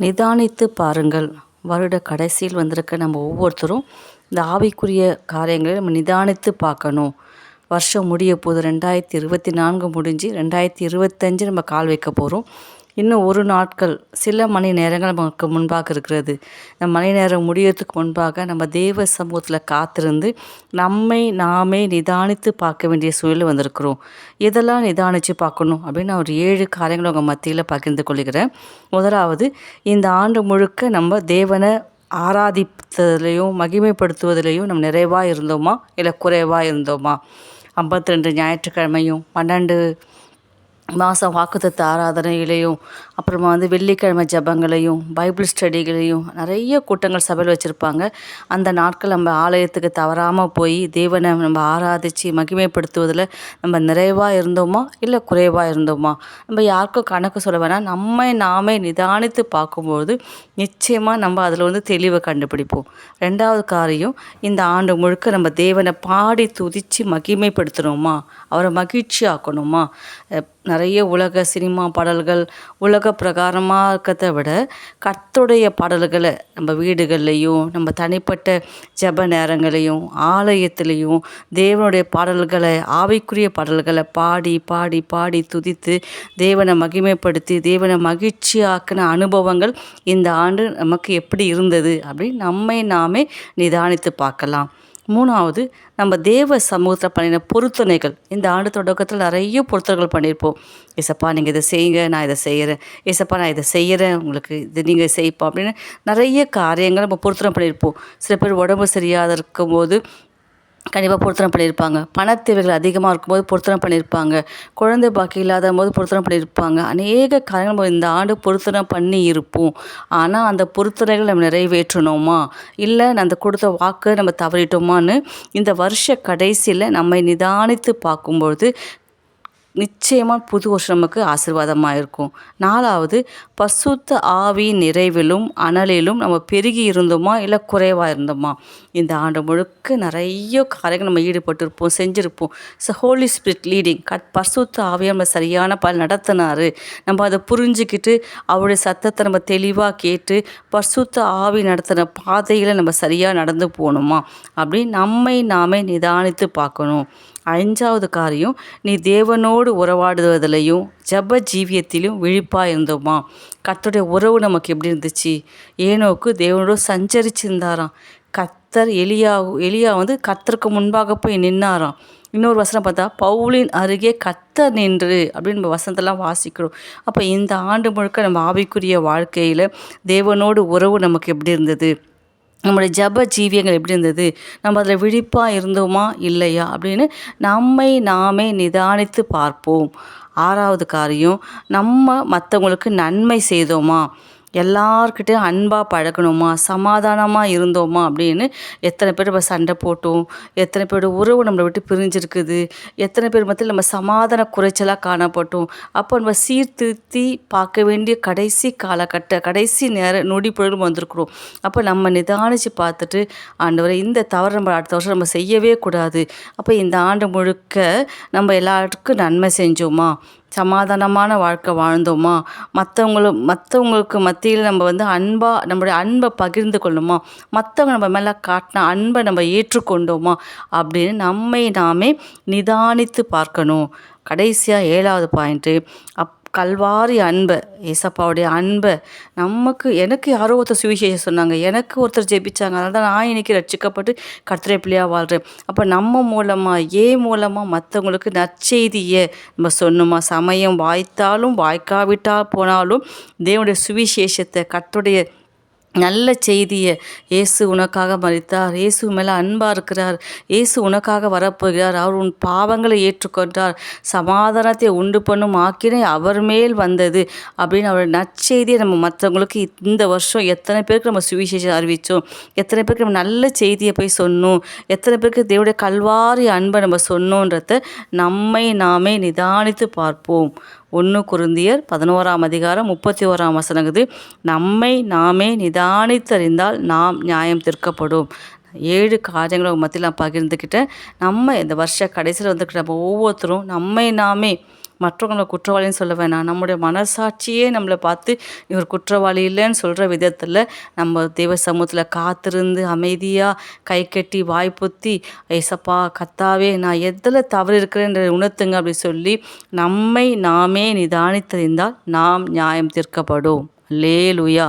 நிதானித்து பாருங்கள். வருட கடைசியில் வந்திருக்க நம்ம ஒவ்வொருத்தரும் இந்த ஆவிக்குரிய காரியங்களை நம்ம நிதானித்து பார்க்கணும். வருஷம் முடிய போது ரெண்டாயிரத்தி இருபத்தி நான்கு முடிஞ்சு ரெண்டாயிரத்தி இருபத்தஞ்சு நம்ம கால் வைக்க போகிறோம் இன்னும் ஒரு நாட்கள் சில மணி நேரங்கள் நமக்கு முன்பாக இருக்கிறது. இந்த மணி நேரம் முடியறதுக்கு முன்பாக நம்ம தேவ சமூகத்தில் காத்திருந்து நம்மை நாமே நிதானித்து பார்க்க வேண்டிய சூழல் வந்திருக்கிறோம். இதெல்லாம் நிதானித்து பார்க்கணும் அப்படின்னு நான் ஒரு ஏழு காரியங்களை உங்கள் மத்தியில் பகிர்ந்து கொள்கிறேன். முதலாவது இந்த ஆண்டு முழுக்க நம்ம தேவனை ஆராதித்ததுலேயும் மகிமைப்படுத்துவதிலையும் நம்ம நிறைவாக இருந்தோமா? இல்லை குறைவாக இருந்தோமா? ஐம்பத்தி ரெண்டு ஞாயிற்றுக்கிழமையும் பன்னெண்டு மாதம் வாக்குத்தத்த ஆராதனைகளையும் அப்புறமா வந்து வெள்ளிக்கிழமை ஜபங்களையும் பைபிள் ஸ்டடிகளையும் நிறைய கூட்டங்கள் சபையில் வச்சுருப்பாங்க. அந்த நாட்கள் நம்ம ஆலயத்துக்கு தவறாமல் போய் தேவனை நம்ம ஆராதித்து மகிமைப்படுத்துவதில் நம்ம நிறைவாக இருந்தோமா? இல்லை குறைவாக இருந்தோமா? நம்ம யாருக்கும் கணக்கு சொல்ல வேணாம். நம்மை நாமே நிதானித்து பார்க்கும்போது நிச்சயமாக நம்ம அதில் வந்து தெளிவை கண்டுபிடிப்போம். ரெண்டாவது காரியம் இந்த ஆண்டு முழுக்க நம்ம தேவனை பாடி துதித்து மகிமைப்படுத்தணுமா? அவரை மகிழ்ச்சி ஆக்கணுமா நிறைய உலக சினிமா பாடல்கள் உலக பிரகாரமாக இருக்கிறத விட கத்துடைய பாடல்களை நம்ம வீடுகள்லையும் நம்ம தனிப்பட்ட ஜெப நேரங்களையும் ஆலயத்திலையும் தேவனுடைய பாடல்களை ஆவிக்குரிய பாடல்களை பாடி பாடி பாடி துதித்து தேவனை மகிமைப்படுத்தி தேவனை மகிழ்ச்சியாக்கின அனுபவங்கள் இந்த ஆண்டு நமக்கு எப்படி இருந்தது அப்படின்னு நம்மை நாமே நிதானித்து பார்க்கலாம். மூணாவது நம்ம தேவ சமூகத்தில் பண்ணின பொருத்தனைகள். இந்த ஆண்டு தொடக்கத்தில் நிறைய பொருத்தனைகள் பண்ணியிருப்போம் ஏசப்பா நீங்கள் இதை செய்யுங்க நான் இதை செய்கிறேன் ஏசப்பா நான் இதை செய்கிறேன் உங்களுக்கு இது நீங்கள் செய்ப்போம் அப்படின்னு நிறைய காரியங்கள் நம்ம பொருத்தனை பண்ணியிருப்போம் சில பேர் உடம்பு சரியாக இருக்கும்போது கண்டிப்பாக பொருத்தனை பண்ணியிருப்பாங்க. பணத்தேவைகள் அதிகமாக இருக்கும்போது பொருத்தனை பண்ணியிருப்பாங்க. குழந்தை பாக்கி இல்லாத போது பொருத்தனை பண்ணியிருப்பாங்க. அநேக காரணங்கள் நம்ம இந்த ஆண்டு பொருத்தனை பண்ணி இருப்போம் ஆனால் அந்த பொருத்தனைகள் நம்ம நிறைவேற்றணுமா? இல்லை அந்த கொடுத்த வாக்கு நம்ம தவறிட்டோமான்னு இந்த வருஷ கடைசியில் நம்மை நிதானித்து பார்க்கும்பொழுது நிச்சயமாக புது வருஷம் நமக்கு ஆசீர்வாதமாக இருக்கும் நாலாவது பசுத்த ஆவி நிறைவிலும் அனலிலும் நம்ம பெருகி இருந்தோமா இல்லை குறைவாக இருந்தோமா? இந்த ஆண்டு முழுக்க நிறைய காரியங்கள் நம்ம ஈடுபட்டிருப்போம் செஞ்சுருப்போம். ஸோ ஹோலி ஸ்பிரிட் லீடிங் கட் பசுத்த ஆவியை நம்ம சரியான பல நடத்தினார். நம்ம அதை புரிஞ்சுக்கிட்டு அவருடைய சத்தத்தை நம்ம தெளிவாக கேட்டு பசுத்த ஆவி நடத்தின பாதையில் நம்ம சரியாக நடந்து போகணுமா? அப்படின்னு நம்மை நாமே நிதானித்து பார்க்கணும். அஞ்சாவது காரியம் நீ தேவனோடு உறவாடுவதிலையும் ஜப ஜீவியத்திலும் விழிப்பாக இருந்தோமா? கத்தருடைய உறவு நமக்கு எப்படி இருந்துச்சு? ஏனோக்கு தேவனோடு சஞ்சரிச்சிருந்தாராம். கத்தர் எலியா எலியா வந்து கத்தருக்கு முன்பாக போய் நின்னாராம். இன்னொரு வசனம் பார்த்தா பவுலின் அருகே கத்தர் நின்று அப்படின்னு நம்ம வசனத்தெல்லாம் வாசிக்கிறோம். அப்போ இந்த ஆண்டு முழுக்க நம்ம ஆவிக்குரிய வாழ்க்கையில் தேவனோடு உறவு நமக்கு எப்படி இருந்தது? நம்மளுடைய ஜப ஜீவியங்கள் எப்படி இருந்தது? நம்ம அதில் விழிப்பாக இருந்தோமா? இல்லையா? அப்படின்னு நம்மை நாமே நிதானித்து பார்ப்போம். ஆறாவது காரியம் நம்ம மற்றவங்களுக்கு நன்மை செய்தோமா? எல்லார்கிட்டையும் அன்பாக பழகணுமா சமாதானமாக இருந்தோமா? அப்படின்னு எத்தனை பேர் நம்ம சண்டை போட்டோம். எத்தனை பேரோட உறவு நம்மளை விட்டு பிரிஞ்சிருக்குது. எத்தனை பேர் மத்தியில் நம்ம சமாதான குறைச்சலாக காணப்பட்டோம். அப்போ நம்ம சீர்திருத்தி பார்க்க வேண்டிய கடைசி காலகட்ட கடைசி நேர நொடி பொழுதும் வந்திருக்கிறோம். அப்போ நம்ம நிதானித்து பார்த்துட்டு ஆண்டவரை இந்த தவறு நம்ம அடுத்த வருஷம் நம்ம செய்யவே கூடாது. அப்போ இந்த ஆண்டு முழுக்க நம்ம எல்லாருக்கும் நன்மை செஞ்சோமா? சமாதானமான வாழ்க்கை வாழ்ந்தோமா? மற்றவங்களும் மற்றவங்களுக்கு மத்தியில் நம்ம வந்து அன்பாக நம்மளுடைய அன்பை பகிர்ந்து கொள்ளணுமா மற்றவங்க நம்ம மேலே காட்டின அன்பை நம்ம ஏற்றுக்கொண்டோமா? அப்படின்னு நம்மை நாமே நிதானித்து பார்க்கணும். கடைசியாக ஏழாவது பாயிண்ட்டு அப் கல்வாரி அன்பை ஏசப்பாவுடைய அன்பை. நமக்கு எனக்கு யாரோ ஒருத்தர் சுவிசேஷம் சொன்னாங்க. எனக்கு ஒருத்தர் ஜெபிச்சாங்க. அதனால தான் நான் இன்றைக்கி ரட்சிக்கப்பட்டு கர்த்தரை பிள்ளையாக வாழ்கிறேன் அப்போ நம்ம மூலமாக ஏ மூலமாக மற்றவங்களுக்கு நற்செய்தியை நம்ம சொன்னோமா? சமயம் வாய்த்தாலும் வாய்க்காவிட்டா போனாலும் தேவனுடைய சுவிசேஷத்தை கர்த்தருடைய நல்ல செய்தியை இயேசு உனக்காக மறித்தார். இயேசு மேலே அன்பாக இருக்கிறார். இயேசு உனக்காக வரப்போகிறார். அவர் உன் பாவங்களை ஏற்றுக்கொண்டார். சமாதானத்தை உண்டு பண்ணும் ஆக்கினை அவர் மேல் வந்தது அப்படின்னு அவருடைய நற்செய்தியை நம்ம மற்றவங்களுக்கு இந்த வருஷம் எத்தனை பேருக்கு நம்ம சுவிசேஷம் அறிவித்தோம்? எத்தனை பேருக்கு நம்ம நல்ல செய்தியை போய் சொன்னோம்? எத்தனை பேருக்கு தேவடைய கல்வாரி அன்பை நம்ம சொன்னோன்றத நம்மை நாமே நிதானித்து பார்ப்போம். ஒன்று குருந்தியர் பதினோராம் அதிகாரம் முப்பத்தி ஓராம் வசனங்குது நம்மை நாமே நிதானித்தறிந்தால் நாம் நியாயம் தீர்க்கப்படும். ஏழு காரியங்களை மத்தியில் நான் பகிர்ந்துக்கிட்டேன். நம்ம இந்த வருஷ கடைசியில் வந்துக்கிட்ட ஒவ்வொருத்தரும் நம்மை நாமே மற்றவங்களை குற்றவாளின்னு சொல்ல வேணாம். நம்முடைய மனசாட்சியே நம்மளை பார்த்து இவர் குற்றவாளி இல்லைன்னு சொல்கிற விதத்தில் நம்ம தெய்வ சமூகத்தில் காத்திருந்து அமைதியாக கை கட்டி வாய் ஐசப்பா கத்தாவே நான் எதில் தவறு இருக்கிறேன்ற உணர்த்துங்க அப்படி சொல்லி நம்மை நாமே நிதானித்திருந்தால் நாம் நியாயம் தீர்க்கப்படும். லேலுயா